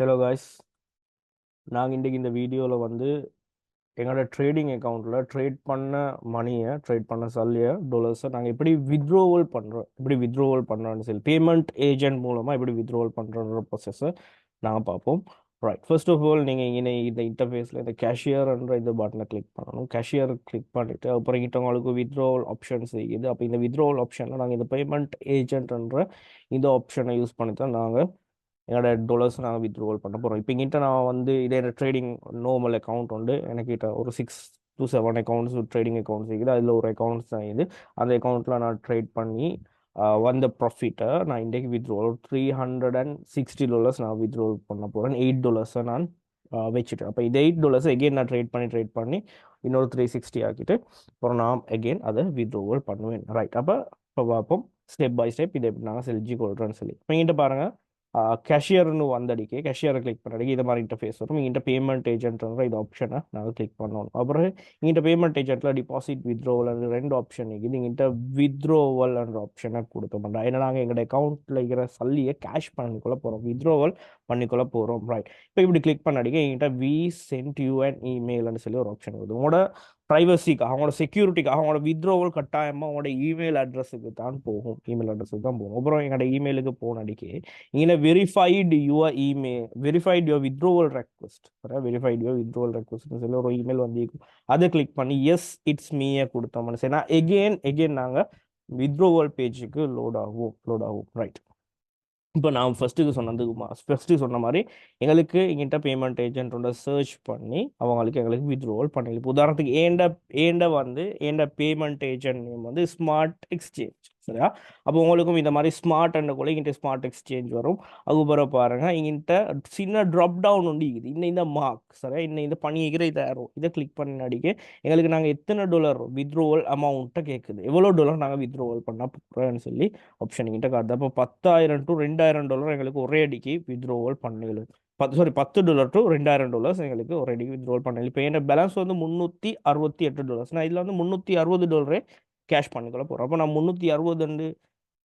Hello guys நாங்கள் இன்றைக்கி இந்த வீடியோவில் வந்து எங்களோட ட்ரேடிங் அக்கௌண்ட்டில் ட்ரேட் பண்ண மணியை ட்ரேட் பண்ண சல்லியை டாலர்ஸை நாங்கள் எப்படி வித்ரோவல் பண்ணுறோம் எப்படி வித்ரோவல் பண்ணுறோன்னு சொல்லி பேமெண்ட் ஏஜென்ட் மூலமாக எப்படி வித்ரோவல் பண்ணுறோன்ற ப்ராசஸை நாங்கள் பார்ப்போம். ரைட் ஃபர்ஸ்ட் ஆஃப் ஆல் நீங்கள் இங்கே இந்த இன்டர்ஃபேஸில் இந்த கேஷியர்ன்ற இந்த பட்டனை கிளிக் பண்ணணும். கேஷியர் கிளிக் பண்ணிவிட்டு அப்புறம் கிட்ட உங்களுக்கு வித்ரோவல் ஆப்ஷன்ஸ் இருக்குது. அப்போ இந்த வித்ரோவல் ஆப்ஷனில் நாங்கள் இந்த பேமெண்ட் ஏஜென்ட்ன்ற இந்த ஆப்ஷனை யூஸ் பண்ணி தான் நாங்கள் என்னோட டாலர்ஸ் நாங்கள் வித்ட்ரோல் பண்ண போகிறோம் இப்போ எங்கிட்ட நான் வந்து இதே ட்ரேடிங் நார்மல் அக்கௌண்ட் உண்டு. எனக்கிட்ட ஒரு six to seven accounts trading accounts இருக்குது. அதில் ஒரு அக்கௌண்ட்ஸ் தான் இது. அந்த அக்கௌண்ட்டில் நான் ட்ரேட் பண்ணி வந்த ப்ராஃபிட்டை நான் இன்றைக்கு withdrawal three hundred and sixty dollars நான் வித்ட்ரோல் பண்ண போகிறேன் எயிட் டாலர்ஸை நான் வச்சுட்டேன். அப்போ இது எயிட் டாலர்ஸ் எகெயின் நான் ட்ரேட் பண்ணி ட்ரேட் பண்ணி இன்னொரு த்ரீ சிக்ஸ்டி ஆக்கிட்டு அப்புறம் நான் எகெயின் அதை வித்ட்ரோவல் பண்ணுவேன். ரைட் அப்போ இப்போ பார்ப்போம். ஸ்டெப் பை ஸ்டெப் இதை எப்படி நாங்கள் செஞ்சு கொள்கிறோன்னு சொல்லி. இப்போ என்கிட்ட பாருங்கள் கேஷியர்னு வந்தடிக்கே கேஷியரை கிளிக் பண்ணடிக்கு இது மாதிரி இன்டர்ஃபேஸ் வரும். இங்கிட்ட பேமெண்ட் ஏஜென்ட்ன்ற இது ஆப்ஷனை நாங்கள் கிளிக் பண்ணணும். அப்புறம் இங்கிட்ட பேமெண்ட் ஏஜென்ட்டில் டிபாசிட் வித்ரோவல் ரெண்டு ஆப்ஷன் இருக்குது. இங்கிட்ட வித்ரோவல்ன்ற ஆப்ஷனை கொடுத்தோம்டா ஏன்னா நாங்கள் எங்களோட அக்கௌண்ட்டில் இருக்கிற சல்லியை கேஷ் பண்ணிக்கொள்ள போகிறோம் வித்ரோவல் பண்ணிக்கொள்ள போகிறோம் ரைட் இப்போ இப்படி கிளிக் பண்ணடிக்க எங்கிட்ட வி சென்ட் யூ அண்ட் இமெயில்னு சொல்லி ஒரு ஆப்ஷன் வருது. உங்களோட ப்ரைவசிக்காக அவங்களோட செக்யூரிட்டிக்காக அவங்களோட வித்ரோவல் கட்டாயமாக அவங்களோட இமெயில் அட்ரஸுக்கு தான் போகும். இமெயில் அட்ரஸுக்கு தான் போகும். அப்புறம் எங்களோட இமெயிலுக்கு போனடிக்கு இங்கே verified your email verified your withdrawal request verified your withdrawal ரெக்வஸ்ட்னு சொல்லி ஒரு இமெயில் வந்து அதை கிளிக் பண்ணி எஸ் இட்ஸ் மீயை கொடுத்தோம்னு சரி நான் எகெயின் எகெயின் நாங்கள் வித்ரோவல் பேஜுக்கு லோட் ஆகும் லோட் ஆகும். ரைட் இப்போ நான் ஃபஸ்ட்டுக்கு சொன்னதுக்கு ஃபஸ்ட்டு சொன்ன மாதிரி எங்களுக்கு எங்கிட்ட பேமெண்ட் ஏஜென்ட்டோட சர்ச் பண்ணி அவங்களுக்கு எங்களுக்கு வித்ரோவல் பண்ணி இப்போ உதாரணத்துக்கு ஏண்ட ஏண்ட வந்து ஏண்ட பேமெண்ட் ஏஜென்ட் நேம் வந்து ஸ்மார்ட் எக்ஸ்சேஞ்ச் சரியா? அப்போ உங்களுக்கும் இந்த மாதிரி ஸ்மார்ட் அண்ட் கூட இங்கிட்ட ஸ்மார்ட் எக்ஸ்சேஞ்ச் வரும். அதுக்கப்புறம் பாருங்க இங்கிட்ட சின்ன ட்ராப் டவுன் ஒன்று இருக்குது. இந்த இந்த மார்க் சரியா? இந்த இந்த பண்ணிக்கிற இதை இதை கிளிக் பண்ண அடிக்க எங்களுக்கு நாங்கள் எத்தனை டாலர் வித்ரோவல் அமௌண்ட்டை கேட்குது. எவ்வளோ டாலர் நாங்கள் வித்ரோவல் பண்ண போகிறோம்னு சொல்லி ஆப்ஷன் கிட்ட காட்டுது. அப்போ பத்தாயிரம் டு ரெண்டாயிரம் டாலர் எங்களுக்கு ஒரே அடிக்கு வித்ரோவல் பண்ணிடலாம் பத்து சாரி பத்து டாலர் டு ரெண்டாயிரம் டாலர்ஸ் எங்களுக்கு ஒரே அடிக்கு வித்ரோல் பண்ணல இப்போ என்ன பேலன்ஸ் வந்து முந்நூற்றி அறுபத்தி எட்டு டாலர்ஸ் நான் இதில் வந்து முந்நூற்றி அறுபது டாலரே கேஷ் பண்ணிக்கொள்ள போகிறோம் அப்போ நான் முந்நூற்றி அறுபதுன்னு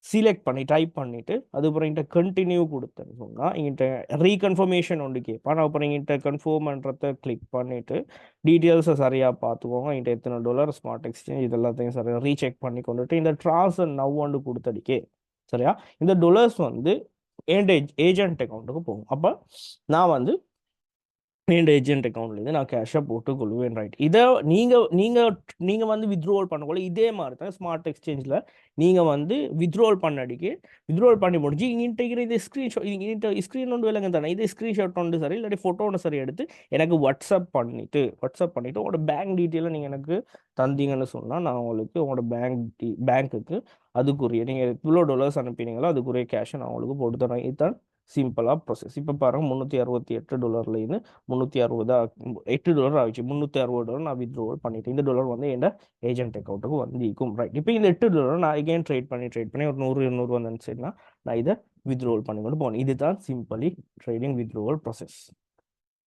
சிலெக்ட் பண்ணி டைப் பண்ணிவிட்டு அதுக்கப்புறம் என்கிட்ட கண்டினியூ கொடுத்தேன்னு சொன்னால் எங்கிட்ட ரீகன்ஃபர்மேஷன் ஒன்று கேட்பான். அப்புறம் எங்கிட்ட கன்ஃபார்ம்ன்றத கிளிக் பண்ணிவிட்டு டீட்டெயில்ஸை சரியாக பார்த்துக்கோங்க. என்கிட்ட எத்தனை டாலர் ஸ்மார்ட் எக்ஸ்சேஞ்ச் இது எல்லாத்தையும் சரியாக ரீசெக் பண்ணி கொண்டுட்டு இந்த ட்ரான்ஸ்ஃபர் நவ்வாண்டு கொடுத்தடிக்கே சரியா? இந்த டொலர்ஸ் வந்து ஏண்ட் ஏஜென்ட் அக்கௌண்ட்டுக்கு போகும். அப்போ நான் வந்து என் ஏஜென்ட் அக்கௌண்ட்லேருந்து நான் கேஷாக போட்டு கொள்வேன் ரைட் இதை நீங்கள் நீங்கள் நீங்கள் வந்து வித்ட்ரோவல் பண்ணக்குள்ள இதே மாதிரி தான் ஸ்மார்ட் எக்ஸ்சேஞ்சில் நீங்கள் வந்து வித்ட்ரோவல் பண்ணடிக்கு வித்ட்ரோவல் பண்ணி முடிஞ்சு இங்கிட்ட இது ஸ்க்ரீன்ஷாட் இங்கிட்ட ஸ்க்ரீன் ஒன்று விலங்க தானே இது ஸ்க்ரீன்ஷாட் ஒன்று சரி இல்லாட்டி ஃபோட்டோ ஒன்று சரி எடுத்து எனக்கு வாட்ஸ்அப் பண்ணிவிட்டு வாட்ஸ்அப் பண்ணிவிட்டு உங்களோட பேங்க் டீட்டெயிலை நீங்கள் எனக்கு தந்தீங்கன்னு சொன்னால் நான் உங்களுக்கு உங்களோட பேங்க் பேங்க்குக்கு அதுக்குரிய நீங்கள் இவ்வளோ டாலர்ஸ் அனுப்பினீங்களோ அதுக்குரிய கேஷை நான் உங்களுக்கு போட்டு தரேன். இதுதான் சிம்பிளாக ப்ரொசஸ் இப்போ பாருங்கள் முந்நூற்றி அறுபத்தி எட்டு டாலர்லேருந்து முந்நூற்றி அறுபதா எட்டு டாலர் ஆகிடுச்சு முந்நூற்றி அறுபது டாலர் நான் வித்ட்ரோவல் பண்ணிட்டேன். இந்த டாலர் வந்து என் ஏஜென்ட் அக்கௌண்ட்டுக்கு வந்து இருக்கும் ரைட் இப்போ இந்த எட்டு டாலர் நான் அகைன் ட்ரேட் பண்ணி ட்ரேட் பண்ணி ஒரு நூறு இருநூறு வந்துச்சுன்னா நான் இதை வித்ட்ரோவல் பண்ணி கொண்டு போனேன் இதுதான் சிம்பிளி ட்ரேடிங் வித்ட்ரோவல் ப்ராசஸ்